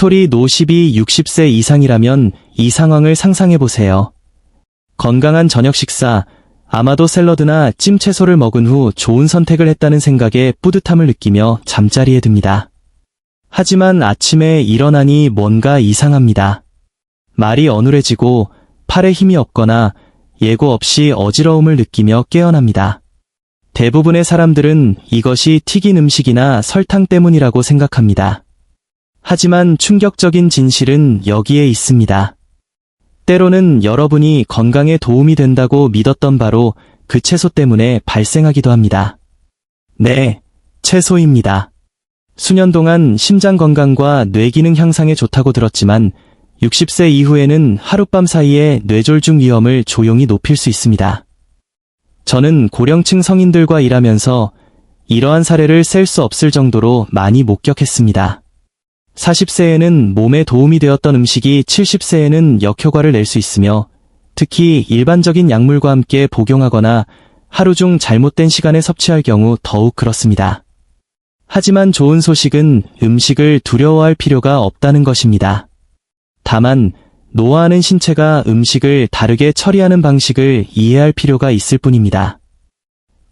스토리 노12 60세 이상이라면 이 상황을 상상해 보세요. 건강한 저녁 식사, 아마도 샐러드나 찜 채소를 먹은 후 좋은 선택을 했다는 생각에 뿌듯함을 느끼며 잠자리에 듭니다. 하지만 아침에 일어나니 뭔가 이상합니다. 말이 어눌해지고 팔에 힘이 없거나 예고 없이 어지러움을 느끼며 깨어납니다. 대부분의 사람들은 이것이 튀긴 음식이나 설탕 때문이라고 생각합니다. 하지만 충격적인 진실은 여기에 있습니다. 때로는 여러분이 건강에 도움이 된다고 믿었던 바로 그 채소 때문에 발생하기도 합니다. 네, 채소입니다. 수년 동안 심장 건강과 뇌 기능 향상에 좋다고 들었지만 60세 이후에는 하룻밤 사이에 뇌졸중 위험을 조용히 높일 수 있습니다. 저는 고령층 성인들과 일하면서 이러한 사례를 셀 수 없을 정도로 많이 목격했습니다. 40세에는 몸에 도움이 되었던 음식이 70세에는 역효과를 낼 수 있으며 특히 일반적인 약물과 함께 복용하거나 하루 중 잘못된 시간에 섭취할 경우 더욱 그렇습니다. 하지만 좋은 소식은 음식을 두려워할 필요가 없다는 것입니다. 다만 노화하는 신체가 음식을 다르게 처리하는 방식을 이해할 필요가 있을 뿐입니다.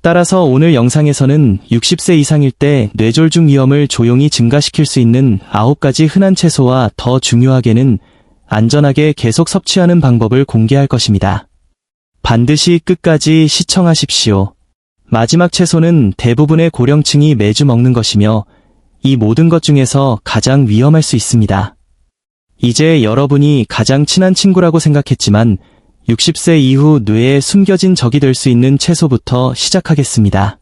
따라서 오늘 영상에서는 60세 이상일 때 뇌졸중 위험을 조용히 증가시킬 수 있는 9가지 흔한 채소와 더 중요하게는 안전하게 계속 섭취하는 방법을 공개할 것입니다. 반드시 끝까지 시청하십시오. 마지막 채소는 대부분의 고령층이 매주 먹는 것이며 이 모든 것 중에서 가장 위험할 수 있습니다. 이제 여러분이 가장 친한 친구라고 생각했지만 60세 이후 뇌에 숨겨진 적이 될 수 있는 채소부터 시작하겠습니다.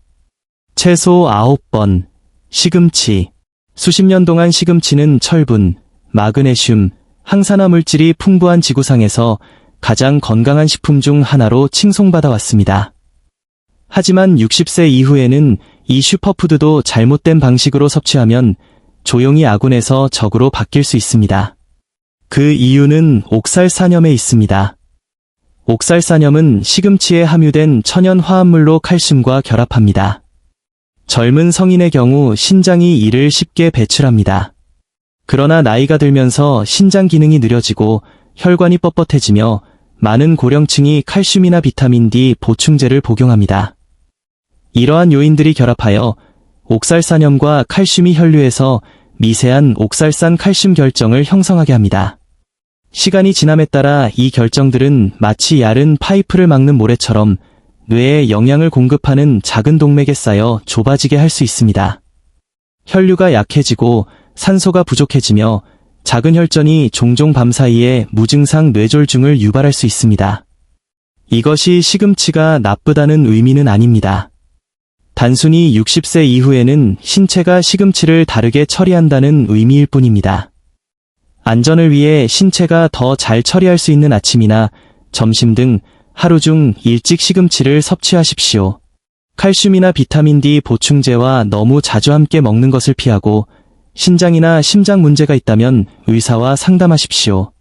채소 9번, 시금치. 수십 년 동안 시금치는 철분, 마그네슘, 항산화 물질이 풍부한 지구상에서 가장 건강한 식품 중 하나로 칭송받아 왔습니다. 하지만 60세 이후에는 이 슈퍼푸드도 잘못된 방식으로 섭취하면 조용히 아군에서 적으로 바뀔 수 있습니다. 그 이유는 옥살산염에 있습니다. 옥살산염은 시금치에 함유된 천연 화합물로 칼슘과 결합합니다. 젊은 성인의 경우 신장이 이를 쉽게 배출합니다. 그러나 나이가 들면서 신장 기능이 느려지고 혈관이 뻣뻣해지며 많은 고령층이 칼슘이나 비타민 D 보충제를 복용합니다. 이러한 요인들이 결합하여 옥살산염과 칼슘이 혈류에서 미세한 옥살산 칼슘 결정을 형성하게 합니다. 시간이 지남에 따라 이 결정들은 마치 얇은 파이프를 막는 모래처럼 뇌에 영양을 공급하는 작은 동맥에 쌓여 좁아지게 할 수 있습니다. 혈류가 약해지고 산소가 부족해지며 작은 혈전이 종종 밤 사이에 무증상 뇌졸중을 유발할 수 있습니다. 이것이 시금치가 나쁘다는 의미는 아닙니다. 단순히 60세 이후에는 신체가 시금치를 다르게 처리한다는 의미일 뿐입니다. 안전을 위해 신체가 더 잘 처리할 수 있는 아침이나 점심 등 하루 중 일찍 시금치를 섭취하십시오. 칼슘이나 비타민 D 보충제와 너무 자주 함께 먹는 것을 피하고 신장이나 심장 문제가 있다면 의사와 상담하십시오.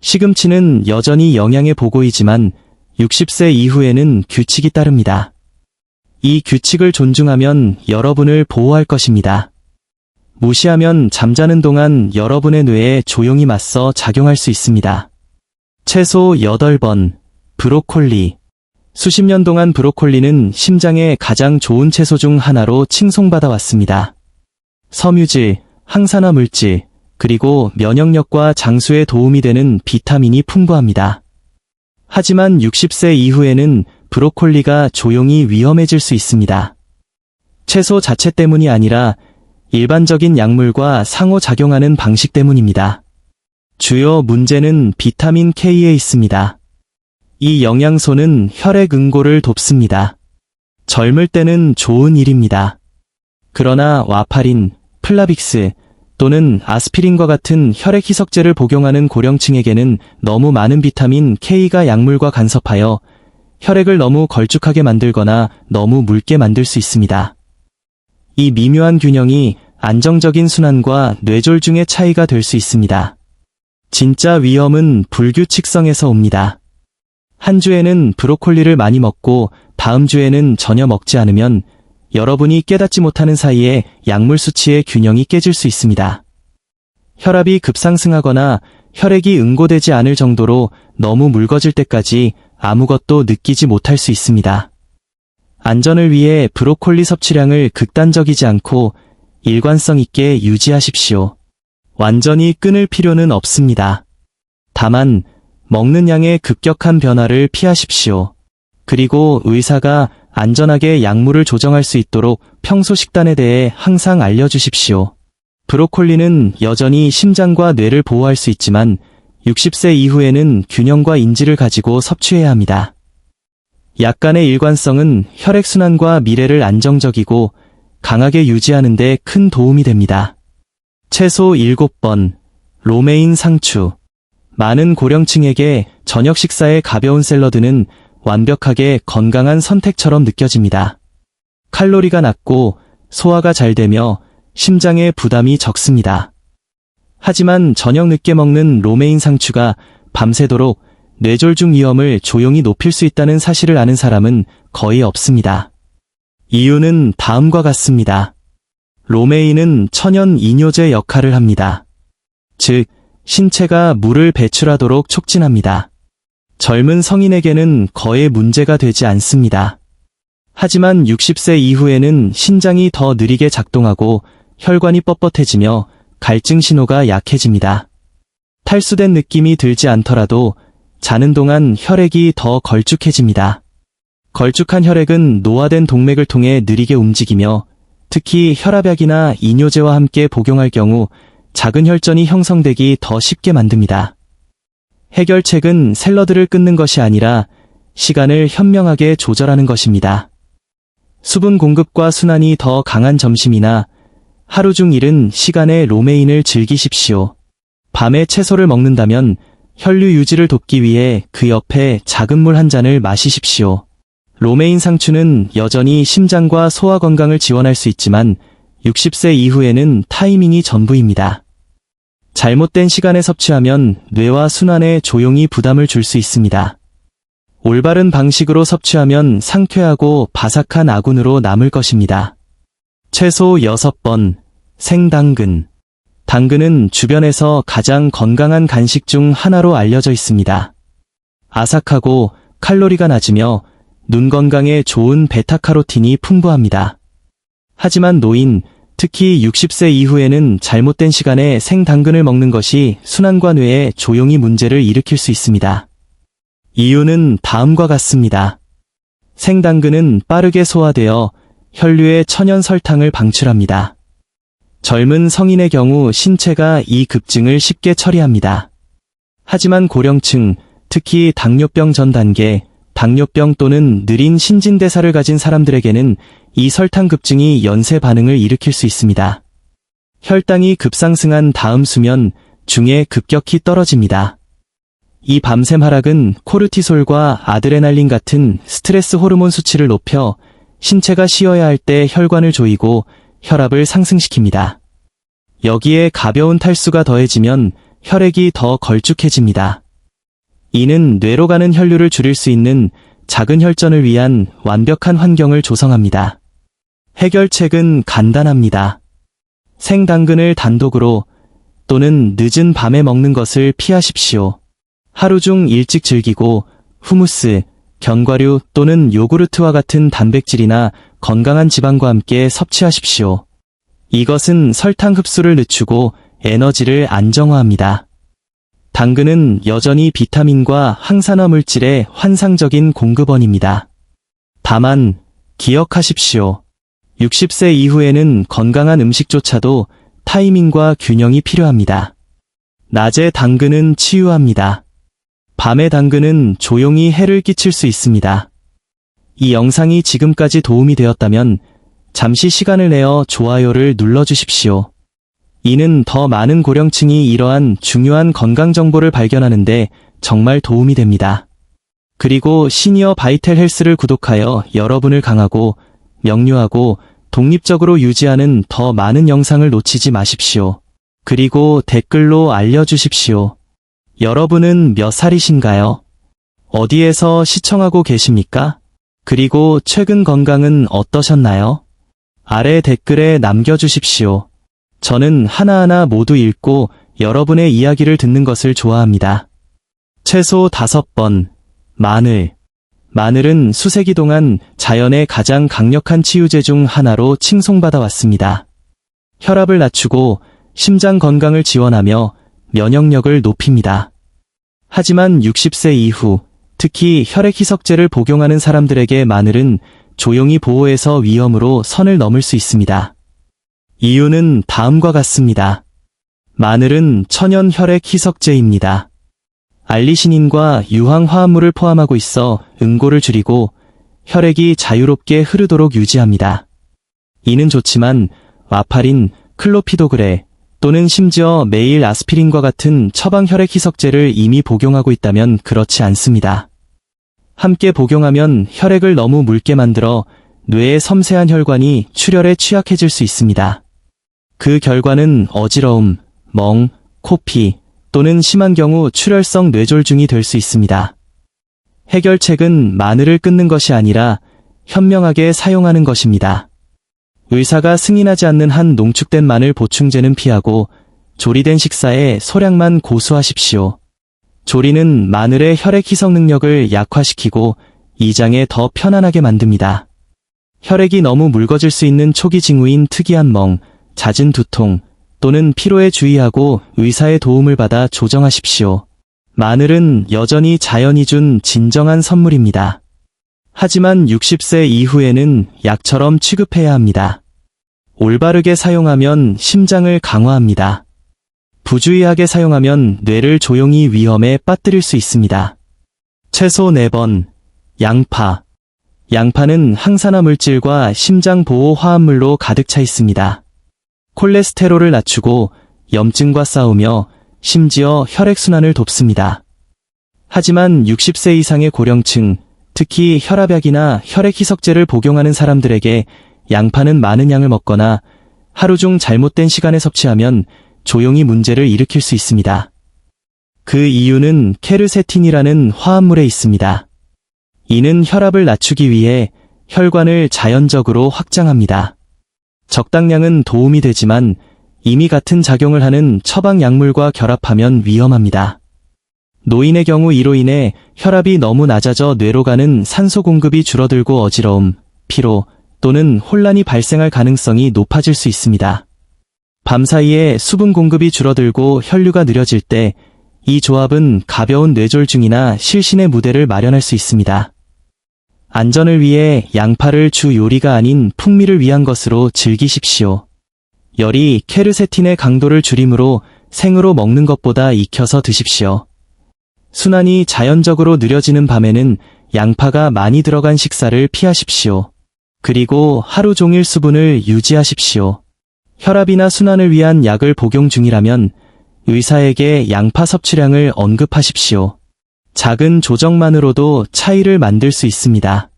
시금치는 여전히 영양의 보고이지만 60세 이후에는 규칙이 따릅니다. 이 규칙을 존중하면 여러분을 보호할 것입니다. 무시하면 잠자는 동안 여러분의 뇌에 조용히 맞서 작용할 수 있습니다. 채소 8번, 브로콜리. 수십 년 동안 브로콜리는 심장에 가장 좋은 채소 중 하나로 칭송받아 왔습니다. 섬유질, 항산화 물질, 그리고 면역력과 장수에 도움이 되는 비타민이 풍부합니다. 하지만 60세 이후에는 브로콜리가 조용히 위험해질 수 있습니다. 채소 자체 때문이 아니라 일반적인 약물과 상호작용하는 방식 때문입니다. 주요 문제는 비타민 K에 있습니다. 이 영양소는 혈액 응고를 돕습니다. 젊을 때는 좋은 일입니다. 그러나 와파린, 플라빅스 또는 아스피린과 같은 혈액 희석제를 복용하는 고령층에게는 너무 많은 비타민 K가 약물과 간섭하여 혈액을 너무 걸쭉하게 만들거나 너무 묽게 만들 수 있습니다. 이 미묘한 균형이 안정적인 순환과 뇌졸중의 차이가 될 수 있습니다. 진짜 위험은 불규칙성에서 옵니다. 한 주에는 브로콜리를 많이 먹고 다음 주에는 전혀 먹지 않으면 여러분이 깨닫지 못하는 사이에 약물 수치의 균형이 깨질 수 있습니다. 혈압이 급상승하거나 혈액이 응고되지 않을 정도로 너무 묽어질 때까지 아무것도 느끼지 못할 수 있습니다. 안전을 위해 브로콜리 섭취량을 극단적이지 않고 일관성 있게 유지하십시오. 완전히 끊을 필요는 없습니다. 다만 먹는 양의 급격한 변화를 피하십시오. 그리고 의사가 안전하게 약물을 조정할 수 있도록 평소 식단에 대해 항상 알려주십시오. 브로콜리는 여전히 심장과 뇌를 보호할 수 있지만 60세 이후에는 균형과 인지를 가지고 섭취해야 합니다. 약간의 일관성은 혈액순환과 미래를 안정적이고 강하게 유지하는 데 큰 도움이 됩니다. 최소 7번, 로메인 상추. 많은 고령층에게 저녁 식사의 가벼운 샐러드는 완벽하게 건강한 선택처럼 느껴집니다. 칼로리가 낮고 소화가 잘 되며 심장에 부담이 적습니다. 하지만 저녁 늦게 먹는 로메인 상추가 밤새도록 뇌졸중 위험을 조용히 높일 수 있다는 사실을 아는 사람은 거의 없습니다. 이유는 다음과 같습니다. 로메인은 천연 이뇨제 역할을 합니다. 즉, 신체가 물을 배출하도록 촉진합니다. 젊은 성인에게는 거의 문제가 되지 않습니다. 하지만 60세 이후에는 신장이 더 느리게 작동하고 혈관이 뻣뻣해지며 갈증 신호가 약해집니다. 탈수된 느낌이 들지 않더라도 자는 동안 혈액이 더 걸쭉해집니다. 걸쭉한 혈액은 노화된 동맥을 통해 느리게 움직이며 특히 혈압약이나 이뇨제와 함께 복용할 경우 작은 혈전이 형성되기 더 쉽게 만듭니다. 해결책은 샐러드를 끊는 것이 아니라 시간을 현명하게 조절하는 것입니다. 수분 공급과 순환이 더 강한 점심이나 하루 중 이른 시간에 로메인을 즐기십시오. 밤에 채소를 먹는다면 혈류 유지를 돕기 위해 그 옆에 작은 물 한 잔을 마시십시오. 로메인 상추는 여전히 심장과 소화 건강을 지원할 수 있지만 60세 이후에는 타이밍이 전부입니다. 잘못된 시간에 섭취하면 뇌와 순환에 조용히 부담을 줄 수 있습니다. 올바른 방식으로 섭취하면 상쾌하고 바삭한 아군으로 남을 것입니다. 최소 6번 생당근 당근은 주변에서 가장 건강한 간식 중 하나로 알려져 있습니다. 아삭하고 칼로리가 낮으며 눈 건강에 좋은 베타카로틴이 풍부합니다. 하지만 노인, 특히 60세 이후에는 잘못된 시간에 생당근을 먹는 것이 순환과 뇌에 조용히 문제를 일으킬 수 있습니다. 이유는 다음과 같습니다. 생당근은 빠르게 소화되어 혈류의 천연 설탕을 방출합니다. 젊은 성인의 경우 신체가 이 급증을 쉽게 처리합니다. 하지만 고령층, 특히 당뇨병 전 단계, 당뇨병 또는 느린 신진대사를 가진 사람들에게는 이 설탕 급증이 연쇄 반응을 일으킬 수 있습니다. 혈당이 급상승한 다음 수면 중에 급격히 떨어집니다. 이 밤샘 하락은 코르티솔과 아드레날린 같은 스트레스 호르몬 수치를 높여 신체가 쉬어야 할 때 혈관을 조이고 혈압을 상승시킵니다. 여기에 가벼운 탈수가 더해지면 혈액이 더 걸쭉해집니다. 이는 뇌로 가는 혈류를 줄일 수 있는 작은 혈전을 위한 완벽한 환경을 조성합니다. 해결책은 간단합니다. 생당근을 단독으로 또는 늦은 밤에 먹는 것을 피하십시오. 하루 중 일찍 즐기고 후무스, 견과류 또는 요구르트와 같은 단백질이나 건강한 지방과 함께 섭취하십시오. 이것은 설탕 흡수를 늦추고 에너지를 안정화합니다. 당근은 여전히 비타민과 항산화 물질의 환상적인 공급원입니다. 다만 기억하십시오. 60세 이후에는 건강한 음식조차도 타이밍과 균형이 필요합니다. 낮에 당근은 치유합니다. 밤에 당근은 조용히 해를 끼칠 수 있습니다. 이 영상이 지금까지 도움이 되었다면 잠시 시간을 내어 좋아요를 눌러주십시오. 이는 더 많은 고령층이 이러한 중요한 건강 정보를 발견하는데 정말 도움이 됩니다. 그리고 시니어 바이텔 헬스를 구독하여 여러분을 강하고 명료하고 독립적으로 유지하는 더 많은 영상을 놓치지 마십시오. 그리고 댓글로 알려주십시오. 여러분은 몇 살이신가요? 어디에서 시청하고 계십니까? 그리고 최근 건강은 어떠셨나요? 아래 댓글에 남겨주십시오. 저는 하나하나 모두 읽고 여러분의 이야기를 듣는 것을 좋아합니다. 최소 5번. 마늘. 마늘은 수세기 동안 자연의 가장 강력한 치유제 중 하나로 칭송받아 왔습니다. 혈압을 낮추고 심장 건강을 지원하며 면역력을 높입니다. 하지만 60세 이후 특히 혈액 희석제를 복용하는 사람들에게 마늘은 조용히 보호해서 위험으로 선을 넘을 수 있습니다. 이유는 다음과 같습니다. 마늘은 천연 혈액 희석제입니다. 알리시닌과 유황 화합물을 포함하고 있어 응고를 줄이고 혈액이 자유롭게 흐르도록 유지합니다. 이는 좋지만 와파린, 클로피도그레 또는 심지어 매일 아스피린과 같은 처방 혈액 희석제를 이미 복용하고 있다면 그렇지 않습니다. 함께 복용하면 혈액을 너무 묽게 만들어 뇌의 섬세한 혈관이 출혈에 취약해질 수 있습니다. 그 결과는 어지러움, 멍, 코피 또는 심한 경우 출혈성 뇌졸중이 될 수 있습니다. 해결책은 마늘을 끊는 것이 아니라 현명하게 사용하는 것입니다. 의사가 승인하지 않는 한 농축된 마늘 보충제는 피하고 조리된 식사에 소량만 고수하십시오. 조리는 마늘의 혈액 희석 능력을 약화시키고 이장에 더 편안하게 만듭니다. 혈액이 너무 묽어질 수 있는 초기 징후인 특이한 멍, 잦은 두통 또는 피로에 주의하고 의사의 도움을 받아 조정하십시오. 마늘은 여전히 자연이 준 진정한 선물입니다. 하지만 60세 이후에는 약처럼 취급해야 합니다. 올바르게 사용하면 심장을 강화합니다. 부주의하게 사용하면 뇌를 조용히 위험에 빠뜨릴 수 있습니다. 최소 4번, 양파. 양파는 항산화 물질과 심장 보호 화합물로 가득 차 있습니다. 콜레스테롤을 낮추고 염증과 싸우며 심지어 혈액순환을 돕습니다. 하지만 60세 이상의 고령층, 특히 혈압약이나 혈액 희석제를 복용하는 사람들에게 양파는 많은 양을 먹거나 하루 중 잘못된 시간에 섭취하면 조용히 문제를 일으킬 수 있습니다. 그 이유는 케르세틴이라는 화합물에 있습니다. 이는 혈압을 낮추기 위해 혈관을 자연적으로 확장합니다. 적당량은 도움이 되지만 이미 같은 작용을 하는 처방 약물과 결합하면 위험합니다. 노인의 경우 이로 인해 혈압이 너무 낮아져 뇌로 가는 산소 공급이 줄어들고 어지러움, 피로 또는 혼란이 발생할 가능성이 높아질 수 있습니다. 밤 사이에 수분 공급이 줄어들고 혈류가 느려질 때 이 조합은 가벼운 뇌졸중이나 실신의 무대를 마련할 수 있습니다. 안전을 위해 양파를 주 요리가 아닌 풍미를 위한 것으로 즐기십시오. 열이 케르세틴의 강도를 줄이므로 생으로 먹는 것보다 익혀서 드십시오. 순환이 자연적으로 느려지는 밤에는 양파가 많이 들어간 식사를 피하십시오. 그리고 하루 종일 수분을 유지하십시오. 혈압이나 순환을 위한 약을 복용 중이라면 의사에게 양파 섭취량을 언급하십시오. 작은 조정만으로도 차이를 만들 수 있습니다.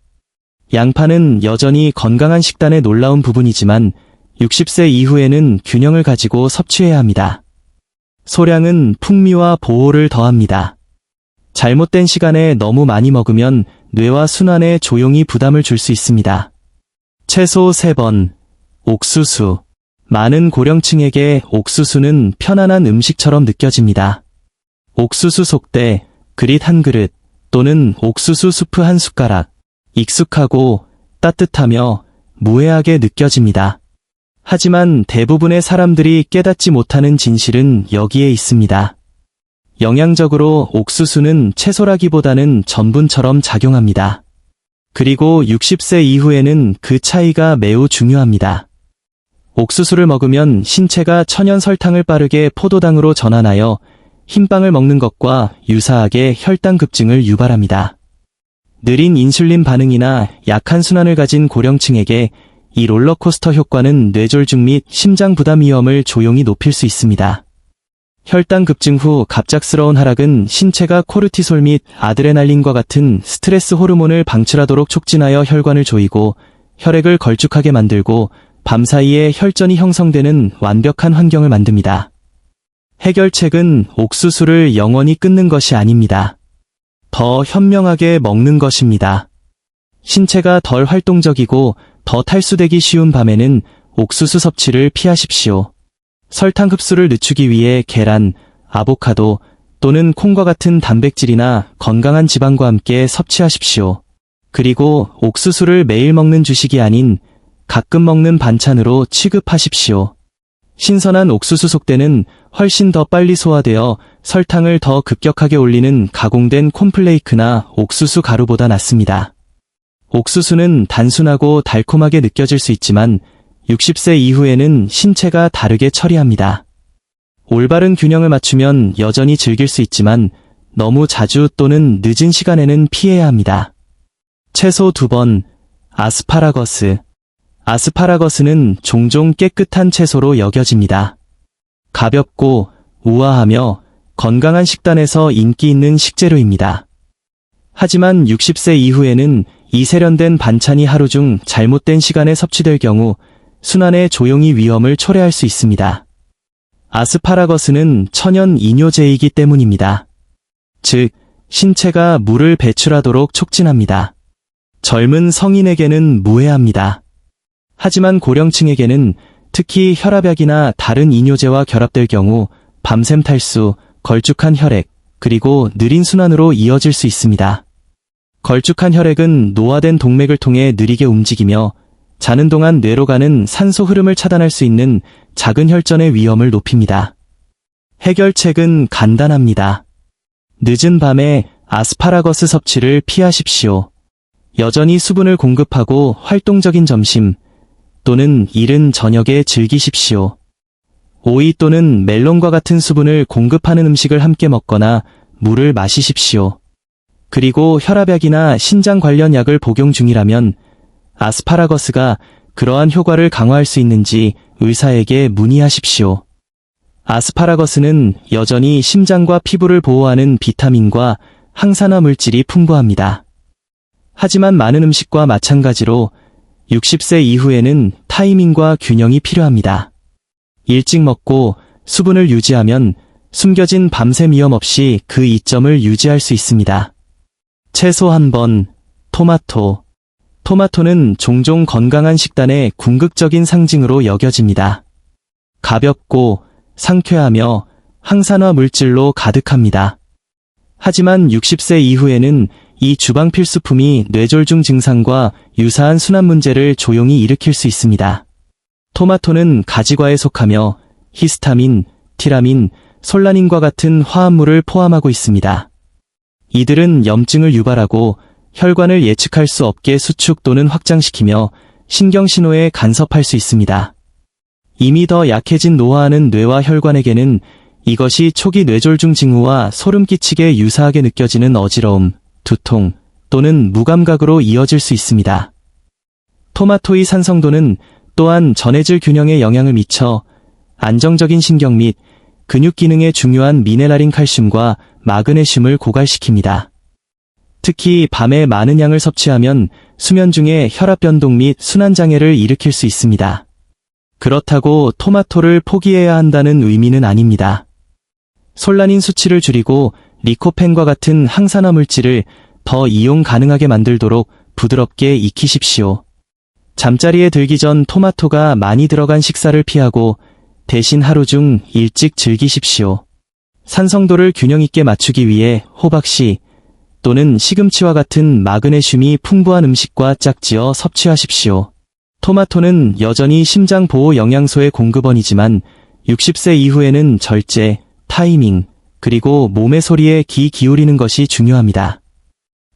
양파는 여전히 건강한 식단의 놀라운 부분이지만 60세 이후에는 균형을 가지고 섭취해야 합니다. 소량은 풍미와 보호를 더합니다. 잘못된 시간에 너무 많이 먹으면 뇌와 순환에 조용히 부담을 줄 수 있습니다. 최소 3번. 옥수수. 많은 고령층에게 옥수수는 편안한 음식처럼 느껴집니다. 옥수수 속대, 그릿 한 그릇, 또는 옥수수 수프 한 숟가락. 익숙하고 따뜻하며 무해하게 느껴집니다. 하지만 대부분의 사람들이 깨닫지 못하는 진실은 여기에 있습니다. 영양적으로 옥수수는 채소라기보다는 전분처럼 작용합니다. 그리고 60세 이후에는 그 차이가 매우 중요합니다. 옥수수를 먹으면 신체가 천연 설탕을 빠르게 포도당으로 전환하여 흰빵을 먹는 것과 유사하게 혈당 급증을 유발합니다. 느린 인슐린 반응이나 약한 순환을 가진 고령층에게 이 롤러코스터 효과는 뇌졸중 및 심장 부담 위험을 조용히 높일 수 있습니다. 혈당 급증 후 갑작스러운 하락은 신체가 코르티솔 및 아드레날린과 같은 스트레스 호르몬을 방출하도록 촉진하여 혈관을 조이고 혈액을 걸쭉하게 만들고 밤사이에 혈전이 형성되는 완벽한 환경을 만듭니다. 해결책은 옥수수를 영원히 끊는 것이 아닙니다. 더 현명하게 먹는 것입니다. 신체가 덜 활동적이고 더 탈수되기 쉬운 밤에는 옥수수 섭취를 피하십시오. 설탕 흡수를 늦추기 위해 계란, 아보카도 또는 콩과 같은 단백질이나 건강한 지방과 함께 섭취하십시오. 그리고 옥수수를 매일 먹는 주식이 아닌 가끔 먹는 반찬으로 취급하십시오. 신선한 옥수수 속대는 훨씬 더 빨리 소화되어 설탕을 더 급격하게 올리는 가공된 콘플레이크나 옥수수 가루보다 낫습니다. 옥수수는 단순하고 달콤하게 느껴질 수 있지만 60세 이후에는 신체가 다르게 처리합니다. 올바른 균형을 맞추면 여전히 즐길 수 있지만 너무 자주 또는 늦은 시간에는 피해야 합니다. 채소 두 번, 아스파라거스. 아스파라거스는 종종 깨끗한 채소로 여겨집니다. 가볍고 우아하며 건강한 식단에서 인기 있는 식재료입니다. 하지만 60세 이후에는 이 세련된 반찬이 하루 중 잘못된 시간에 섭취될 경우 순환의 조용히 위험을 초래할 수 있습니다. 아스파라거스는 천연 이뇨제이기 때문입니다. 즉, 신체가 물을 배출하도록 촉진합니다. 젊은 성인에게는 무해합니다. 하지만 고령층에게는 특히 혈압약이나 다른 이뇨제와 결합될 경우 밤샘 탈수, 걸쭉한 혈액, 그리고 느린 순환으로 이어질 수 있습니다. 걸쭉한 혈액은 노화된 동맥을 통해 느리게 움직이며 자는 동안 뇌로 가는 산소 흐름을 차단할 수 있는 작은 혈전의 위험을 높입니다. 해결책은 간단합니다. 늦은 밤에 아스파라거스 섭취를 피하십시오. 여전히 수분을 공급하고 활동적인 점심 또는 이른 저녁에 즐기십시오. 오이 또는 멜론과 같은 수분을 공급하는 음식을 함께 먹거나 물을 마시십시오. 그리고 혈압약이나 신장 관련 약을 복용 중이라면 아스파라거스가 그러한 효과를 강화할 수 있는지 의사에게 문의하십시오. 아스파라거스는 여전히 심장과 피부를 보호하는 비타민과 항산화 물질이 풍부합니다. 하지만 많은 음식과 마찬가지로 60세 이후에는 타이밍과 균형이 필요합니다. 일찍 먹고 수분을 유지하면 숨겨진 밤샘 위험 없이 그 이점을 유지할 수 있습니다. 채소 한 번, 토마토. 토마토는 종종 건강한 식단의 궁극적인 상징으로 여겨집니다. 가볍고 상쾌하며 항산화 물질로 가득합니다. 하지만 60세 이후에는 이 주방 필수품이 뇌졸중 증상과 유사한 순환 문제를 조용히 일으킬 수 있습니다. 토마토는 가지과에 속하며 히스타민, 티라민, 솔라닌과 같은 화합물을 포함하고 있습니다. 이들은 염증을 유발하고 혈관을 예측할 수 없게 수축 또는 확장시키며 신경신호에 간섭할 수 있습니다. 이미 더 약해진 노화하는 뇌와 혈관에게는 이것이 초기 뇌졸중 징후와 소름 끼치게 유사하게 느껴지는 어지러움, 두통 또는 무감각으로 이어질 수 있습니다. 토마토의 산성도는 또한 전해질 균형에 영향을 미쳐 안정적인 신경 및 근육 기능에 중요한 미네랄인 칼슘과 마그네슘을 고갈시킵니다. 특히 밤에 많은 양을 섭취하면 수면 중에 혈압 변동 및 순환 장애를 일으킬 수 있습니다. 그렇다고 토마토를 포기해야 한다는 의미는 아닙니다. 솔라닌 수치를 줄이고 리코펜과 같은 항산화 물질을 더 이용 가능하게 만들도록 부드럽게 익히십시오. 잠자리에 들기 전 토마토가 많이 들어간 식사를 피하고 대신 하루 중 일찍 즐기십시오. 산성도를 균형 있게 맞추기 위해 호박씨 또는 시금치와 같은 마그네슘이 풍부한 음식과 짝지어 섭취하십시오. 토마토는 여전히 심장 보호 영양소의 공급원이지만 60세 이후에는 절제, 타이밍, 그리고 몸의 소리에 귀 기울이는 것이 중요합니다.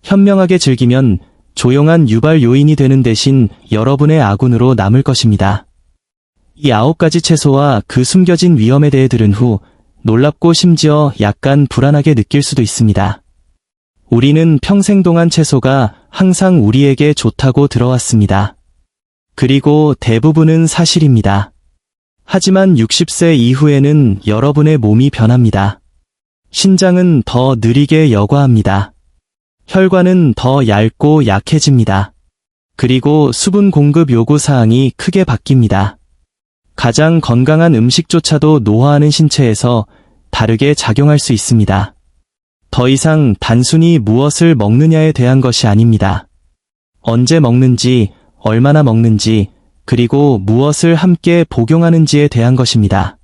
현명하게 즐기면 조용한 유발 요인이 되는 대신 여러분의 아군으로 남을 것입니다. 이 아홉 가지 채소와 그 숨겨진 위험에 대해 들은 후 놀랍고 심지어 약간 불안하게 느낄 수도 있습니다. 우리는 평생 동안 채소가 항상 우리에게 좋다고 들어왔습니다. 그리고 대부분은 사실입니다. 하지만 60세 이후에는 여러분의 몸이 변합니다. 신장은 더 느리게 여과합니다. 혈관은 더 얇고 약해집니다. 그리고 수분 공급 요구 사항이 크게 바뀝니다. 가장 건강한 음식조차도 노화하는 신체에서 다르게 작용할 수 있습니다. 더 이상 단순히 무엇을 먹느냐에 대한 것이 아닙니다. 언제 먹는지, 얼마나 먹는지, 그리고 무엇을 함께 복용하는지에 대한 것입니다.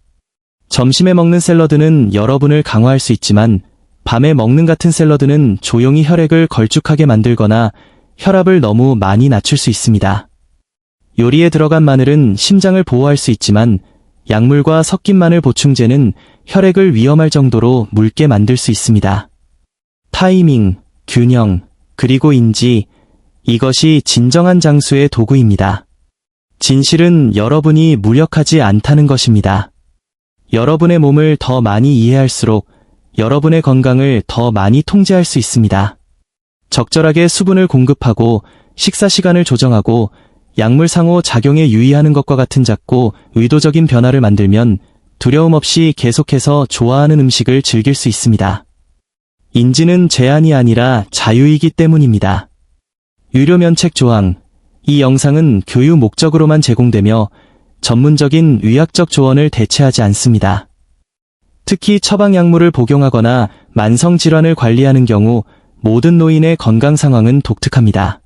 점심에 먹는 샐러드는 여러분을 강화할 수 있지만 밤에 먹는 같은 샐러드는 조용히 혈액을 걸쭉하게 만들거나 혈압을 너무 많이 낮출 수 있습니다. 요리에 들어간 마늘은 심장을 보호할 수 있지만 약물과 섞인 마늘 보충제는 혈액을 위험할 정도로 묽게 만들 수 있습니다. 타이밍, 균형, 그리고 인지, 이것이 진정한 장수의 도구입니다. 진실은 여러분이 무력하지 않다는 것입니다. 여러분의 몸을 더 많이 이해할수록 여러분의 건강을 더 많이 통제할 수 있습니다. 적절하게 수분을 공급하고 식사 시간을 조정하고 약물 상호 작용에 유의하는 것과 같은 작고 의도적인 변화를 만들면 두려움 없이 계속해서 좋아하는 음식을 즐길 수 있습니다. 인지는 제한이 아니라 자유이기 때문입니다. 유료 면책 조항. 이 영상은 교육 목적으로만 제공되며 전문적인 의학적 조언을 대체하지 않습니다. 특히 처방약물을 복용하거나 만성질환을 관리하는 경우 모든 노인의 건강 상황은 독특합니다.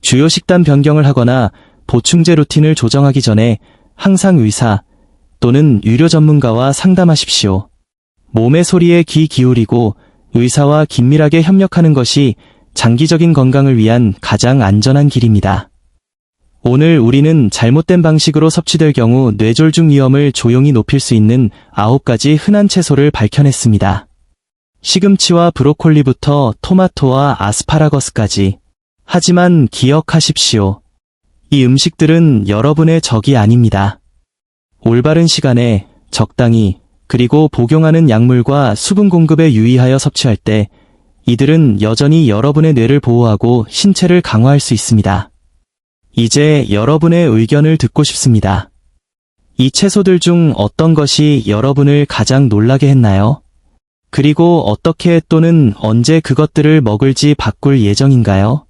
주요 식단 변경을 하거나 보충제 루틴을 조정하기 전에 항상 의사 또는 유료 전문가와 상담하십시오. 몸의 소리에 귀 기울이고 의사와 긴밀하게 협력하는 것이 장기적인 건강을 위한 가장 안전한 길입니다. 오늘 우리는 잘못된 방식으로 섭취될 경우 뇌졸중 위험을 조용히 높일 수 있는 9가지 흔한 채소를 밝혀냈습니다. 시금치와 브로콜리부터 토마토와 아스파라거스까지. 하지만 기억하십시오. 이 음식들은 여러분의 적이 아닙니다. 올바른 시간에 적당히 그리고 복용하는 약물과 수분 공급에 유의하여 섭취할 때 이들은 여전히 여러분의 뇌를 보호하고 신체를 강화할 수 있습니다. 이제 여러분의 의견을 듣고 싶습니다. 이 채소들 중 어떤 것이 여러분을 가장 놀라게 했나요? 그리고 어떻게 또는 언제 그것들을 먹을지 바꿀 예정인가요?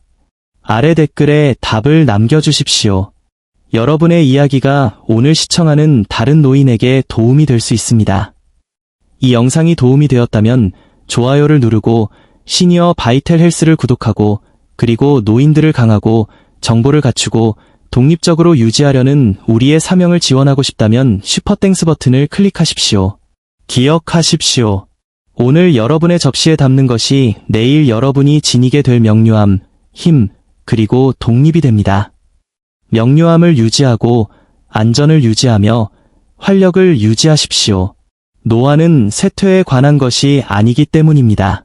아래 댓글에 답을 남겨주십시오. 여러분의 이야기가 오늘 시청하는 다른 노인에게 도움이 될 수 있습니다. 이 영상이 도움이 되었다면 좋아요를 누르고 시니어 바이텔 헬스를 구독하고 그리고 노인들을 강하고 정보를 갖추고 독립적으로 유지하려는 우리의 사명을 지원하고 싶다면 슈퍼땡스 버튼을 클릭하십시오. 기억하십시오. 오늘 여러분의 접시에 담는 것이 내일 여러분이 지니게 될 명료함, 힘, 그리고 독립이 됩니다. 명료함을 유지하고 안전을 유지하며 활력을 유지하십시오. 노화는 쇠퇴에 관한 것이 아니기 때문입니다.